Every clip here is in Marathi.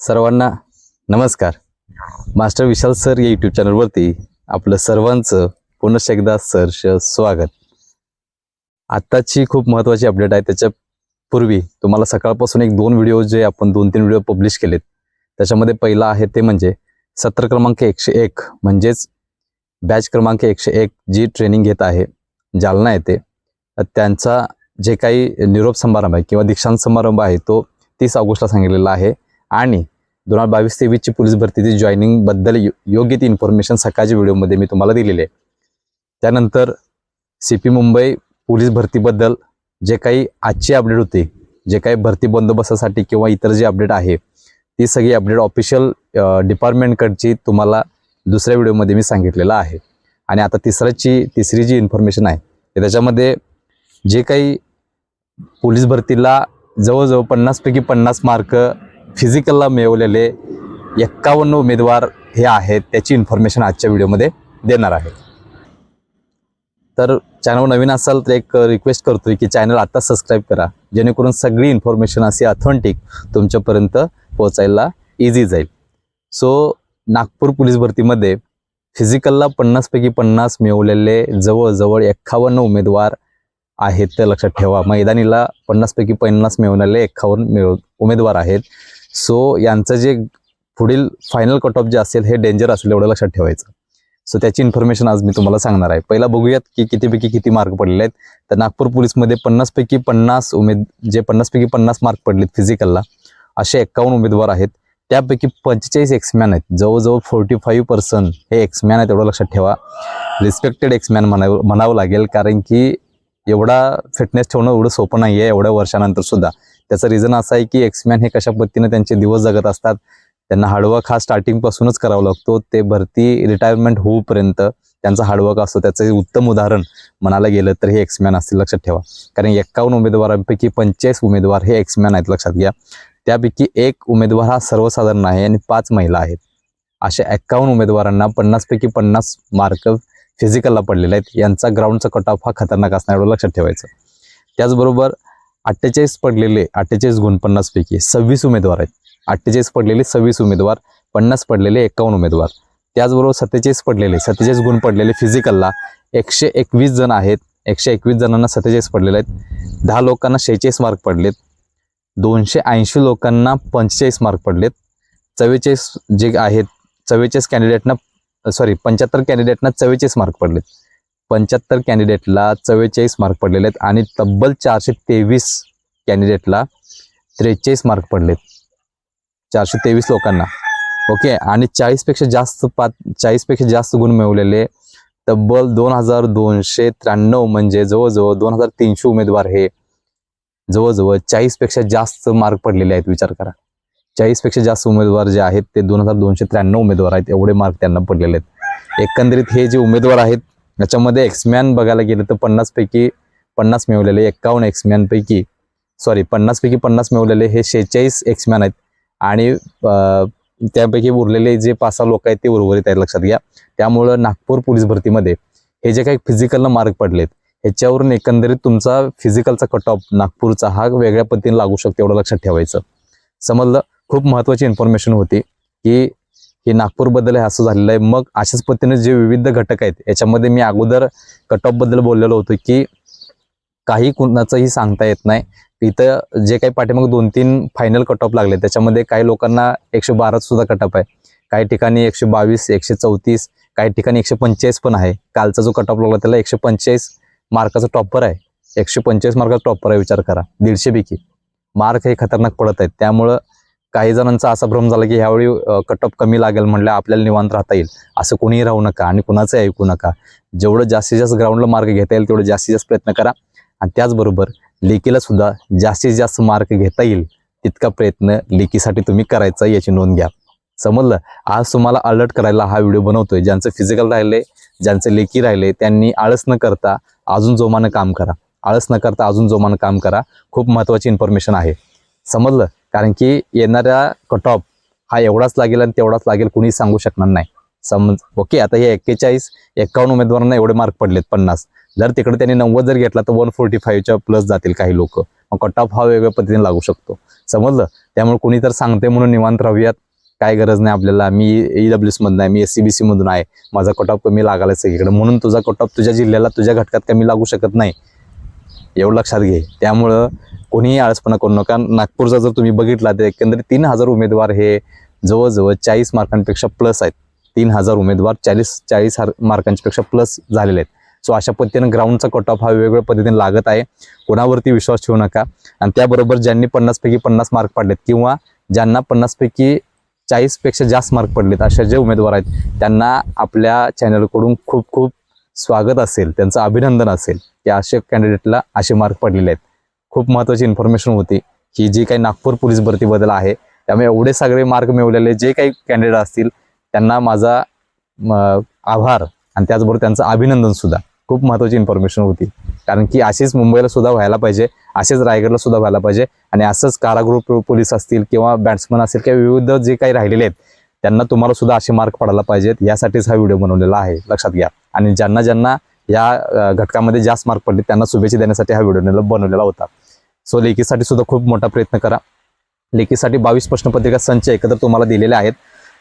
सर्वांना नमस्कार. मास्टर विशाल सर या यूट्यूब चॅनलवरती आपलं सर्वांचं पुनश्च एकदा सरश स्वागत. आत्ताची खूप महत्त्वाची अपडेट आहे. त्याच्या पूर्वी तुम्हाला सकाळपासून एक दोन व्हिडिओ जे आपण दोन तीन व्हिडिओ पब्लिश केलेत त्याच्यामध्ये पहिला आहे ते म्हणजे सत्र क्रमांक एकशे एक म्हणजेच बॅच क्रमांक एकशे एक जी ट्रेनिंग घेत आहे जालना येते त्यांचा जे काही निरोप समारंभ आहे किंवा दीक्षांत समारंभ आहे तो तीस ऑगस्टला सांगितलेला आहे. आणि दोन हजार बावीस तेवीसची पोलीस भरतीची जॉईनिंगबद्दल यो- योग्य ती इन्फॉर्मेशन सकाळच्या व्हिडिओमध्ये मी तुम्हाला दिलेली आहे. त्यानंतर सी पी मुंबई पोलीस भरतीबद्दल जे काही आजची अपडेट होती जे काही भरती बंदोबस्तासाठी किंवा इतर जे अपडेट आहे ती सगळी अपडेट ऑफिशियल डिपार्टमेंटकडची तुम्हाला दुसऱ्या व्हिडिओमध्ये मी सांगितलेलं आहे. आणि आता तिसऱ्याची तिसरी जी इन्फॉर्मेशन आहे ते त्याच्यामध्ये जे काही पोलीस भरतीला जवळजवळ पन्नासपैकी पन्नास मार्क फिजिकलला मिळवलेले एक्कावन्न उमेदवार हे आहेत त्याची इन्फॉर्मेशन आजच्या व्हिडिओमध्ये देणार आहे. तर चॅनल नवीन असाल तर एक रिक्वेस्ट करतोय की चॅनल आता सबस्क्राईब करा जेणेकरून सगळी इन्फॉर्मेशन अशी ऑथेंटिक तुमच्यापर्यंत पोहोचायला इझी जाईल. सो नागपूर पोलीस भरतीमध्ये फिजिकलला पन्नासपैकी पन्नास मिळवलेले जवळजवळ एक्कावन्न उमेदवार आहेत ते लक्षात ठेवा. मैदानीला पन्नासपैकी पन्नास मिळवलेले एक्कावन्न मिळव उमेदवार आहेत. सो यांचं जे पुढील फायनल कट ऑफ जे असेल हे डेंजर असेल एवढं लक्षात ठेवायचं. सो त्याची इन्फॉर्मेशन आज मी तुम्हाला सांगणार आहे. पहिला बघूयात की कितीपैकी किती मार्क पडलेले आहेत. तर नागपूर पोलीसमध्ये पन्नासपैकी पन्नास उमेद जे पन्नासपैकी पन्नास मार्क पडलेत फिजिकलला असे एक्कावन्न उमेदवार आहेत. त्यापैकी पंचेचाळीस एक्समॅन आहेत. जवळजवळ फोर्टी फाईव्ह पर्सन हे एक्समॅन आहेत एवढं लक्षात ठेवा. रिस्पेक्टेड एक्समॅन म्हणावं म्हणावं लागेल. कारण की एवढा फिटनेस ठेवणं एवढं सोपं नाही आहे एवढ्या वर्षानंतर सुद्धा. त्याचं रिझन असं आहे की एक्समॅन हे कशा पद्धतीने त्यांचे दिवस जगत असतात त्यांना हार्डवर्क हा स्टार्टिंगपासूनच करावा लागतो ते भरती रिटायरमेंट होऊपर्यंत त्यांचा हार्डवर्क असतो. त्याचं उत्तम उदाहरण म्हणायला गेलं तर हे एक्समॅन असतील लक्षात ठेवा. कारण एक्कावन्न उमेदवारांपैकी पंचेचाळीस उमेदवार हे एक्समॅन आहेत लक्षात घ्या. त्यापैकी एक उमेदवार हा सर्वसाधारण आहे आणि पाच महिला आहेत. अशा एक्कावन्न उमेदवारांना पन्नासपैकी पन्नास मार्क फिजिकलला पडलेले आहेत. यांचा ग्राउंडचा कट ऑफ हा खतरनाक असणार एवढं लक्षात ठेवायचं. त्याचबरोबर अठ्ठेचाळीस पडलेले अठ्ठेचाळीस गुण पन्नासपैकी सव्वीस उमेदवार आहेत. अठ्ठेचाळीस पडलेले सव्वीस उमेदवार पन्नास पडलेले एकावन्न उमेदवार. त्याचबरोबर सत्तेचाळीस पडलेले सत्तेचाळीस गुण पडलेले फिजिकलला एकशे एकवीस जण आहेत. एकशे एकवीस जणांना सत्तेचाळीस पडलेले आहेत. दहा लोकांना शेहेचाळीस मार्क पडलेत. दोनशे ऐंशी लोकांना पंचेचाळीस मार्क पडलेत. चव्वेचाळीस जे आहेत चव्वेचाळीस कॅन्डिडेटना सॉरी पंच्याहत्तर कॅन्डिडेटना चव्वेचाळीस मार्क पडलेत. पंच्याहत्तर कॅन्डिडेटला चव्वेचाळीस मार्क पडलेले आहेत आणि तब्बल चारशे तेवीस कॅन्डिडेटला त्रेचाळीस मार्क पडलेत. चारशे तेवीस लोकांना. ओके? आणि चाळीसपेक्षा जास्त पाच चाळीसपेक्षा जास्त गुण मिळवलेले तब्बल दोन हजार दोनशे त्र्याण्णव म्हणजे जवळजवळ दोन हजार तीनशे उमेदवार हे जवळजवळ चाळीसपेक्षा जास्त मार्क पडलेले आहेत विचार करा. चाळीसपेक्षा जास्त उमेदवार जे आहेत ते दोन हजार दोनशे त्र्याण्णव उमेदवार आहेत एवढे मार्क त्यांना पडलेले आहेत. एकंदरीत हे जे उमेदवार आहेत याच्यामध्ये एक्समॅन बघायला गेलं तर पन्नासपैकी पन्नास मिळवलेले एक्कावन्न एक्समॅनपैकी सॉरी पन्नासपैकी पन्नास मिळवलेले हे शेहेचाळीस एक्समॅन आहेत. आणि त्यापैकी उरलेले जे पाच सहा लोक आहेत ते उर्वरित आहेत लक्षात घ्या. त्यामुळं नागपूर पोलीस भरतीमध्ये हे जे काही फिजिकलला मार्क पडलेत ह्याच्यावरून एकंदरीत तुमचा फिजिकलचा कट ऑफ नागपूरचा हा वेगळ्या पद्धतीने लागू शकतो एवढं लक्षात ठेवायचं. समजलं? खूप महत्त्वाची इन्फॉर्मेशन होती की हे नागपूरबद्दल हे असं झालेलं आहे. मग अशाच पद्धतीने जे विविध घटक आहेत याच्यामध्ये मी अगोदर कट ऑफबद्दल बोललेलो होतो की काही कुणाचंही सांगता येत नाही. इथं जे काही पाठीमाग दोन तीन फायनल कट ऑफ लागले त्याच्यामध्ये काही लोकांना एकशे बारा सुद्धा कट ऑफ आहे. काही ठिकाणी एकशे बावीस एकशे चौतीस काही ठिकाणी एकशे पंचेचाळीस पण आहे. कालचा जो कट ऑफ लागला त्याला एकशे पंचेचाळीस मार्काचा टॉपर आहे. एकशे पंचेचाळीस मार्काचा टॉपर आहे विचार करा. दीडशे पैकी. मार्क हे खतरनाक पडत आहेत. त्यामुळं काही जणांचा असा भ्रम झाला की ह्यावेळी कटअप कमी लागेल म्हणलं आपल्याला निवांत राहता येईल. असं कोणीही राहू नका आणि कुणाचं ऐकू नका. जेवढं जास्तीत जास्त ग्राउंडला मार्क घेता येईल तेवढं जास्तीत जास्त प्रयत्न करा. आणि त्याचबरोबर लेकीला सुद्धा जास्तीत जास्त मार्क घेता येईल तितका प्रयत्न लेकीसाठी तुम्ही करायचा याची नोंद घ्या. समजलं? आज तुम्हाला अलर्ट करायला हा व्हिडिओ बनवतोय. ज्यांचं फिजिकल राहिले ज्यांचे लेखी राहिले त्यांनी आळस न करता अजून जोमानं काम करा. आळस न करता अजून जोमानं काम करा. खूप महत्त्वाची इन्फॉर्मेशन आहे. समजलं? कारण की येणाऱ्या कट ऑफ हा एवढाच लागेल आणि तेवढाच लागेल कुणी सांगू शकणार नाही. समज ओके आता हे एक्केचाळीस एक्कावन्न उमेदवारांना एवढे मार्क पडलेत पन्नास. जर तिकडे त्यांनी नव्वद जर घेतला तर वन फोर्टी फाईव्हच्या प्लस जातील काही लोक. मग कट ऑफ हा वेगळ्या पद्धतीने लागू शकतो. समजलं? त्यामुळे कोणी तर सांगते म्हणून निवांत राहूयात. काय गरज नाही आपल्याला. मी ई डब्ल्यू एस मधून आहे मी एस सी बी सीमधून आहे. माझा कट ऑफ कमी लागायला सगळीकडे म्हणून तुझा कट ऑफ तुझ्या जिल्ह्याला तुझ्या घटकात कमी लागू शकत नाही. एवढं लक्षात घे. त्यामुळं कोणीही आळसपणा करू नका. नागपूरचा जर तुम्ही बघितला तर एकंदरीत तीन हजार उमेदवार हे जवळजवळ चाळीस मार्कांपेक्षा प्लस आहेत. तीन हजार उमेदवार चाळीस चाळीस हार मार्कांपेक्षा प्लस झालेले आहेत. सो अशा पद्धतीनं ग्राउंडचा कट ऑफ हा वेगवेगळ्या पद्धतीने लागत आहे. कोणावरती विश्वास ठेवू नका. आणि त्याबरोबर ज्यांनी पन्नासपैकी पन्नास मार्क पडलेत किंवा ज्यांना पन्नासपैकी चाळीसपेक्षा जास्त मार्क पडलेत अशा जे उमेदवार आहेत त्यांना आपल्या चॅनलकडून खूप खूप स्वागत असेल त्यांचं अभिनंदन असेल की अशा कॅन्डिडेटला असे मार्क पडलेले आहेत. खूप महत्त्वाची इन्फॉर्मेशन होती की जी काही नागपूर पोलीस भरतीबद्दल आहे त्यामुळे एवढे सगळे मार्क मिळवलेले जे काही कॅन्डिडेट असतील त्यांना माझा म, आभार आणि त्याचबरोबर त्यांचं अभिनंदन सुद्धा. खूप महत्त्वाची इन्फॉर्मेशन होती. कारण की असेच मुंबईला सुद्धा व्हायला पाहिजे असेच रायगडला सुद्धा व्हायला पाहिजे आणि असंच कारागृह पोलीस असतील किंवा बॅट्समन असतील किंवा विविध जे काही राहिलेले आहेत त्यांना तुम्हाला सुद्धा असे मार्क पडायला पाहिजेत. यासाठीच हा व्हिडिओ बनवलेला आहे. लक्षात घ्या. आणि ज्यांना ज्यांना या घटकामध्ये जास्त मार्क पडले त्यांना शुभेच्छा देण्यासाठी हा व्हिडिओ बनवलेला होता. सो लेखीसाठी सुद्धा खूप मोठा प्रयत्न करा. लेखीसाठी बावीस प्रश्नपत्रिका संच एकत्र तुम्हाला दिलेल्या आहेत.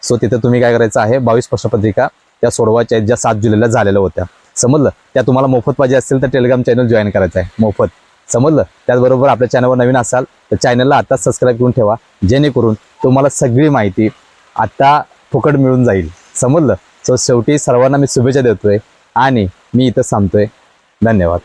सो तिथे तुम्ही काय करायचं आहे? बावीस प्रश्नपत्रिका त्या सोडवायच्या आहेत ज्या सात जुलैला झालेल्या होत्या. समजलं? त्या तुम्हाला मोफत पाहिजे असेल तर टेलिग्राम चॅनल जॉईन करायचं आहे. मोफत. समजलं? त्याचबरोबर आपल्या चॅनलवर नवीन असाल तर चॅनलला आत्ताच सबस्क्राईब करून ठेवा. जेणेकरून तुम्हाला सगळी माहिती आत्ता फुकट मिळून जाईल. समजलं? सो शेवटी सर्वांना मी शुभेच्छा देतोय आणि मी इथं थांबतोय. धन्यवाद.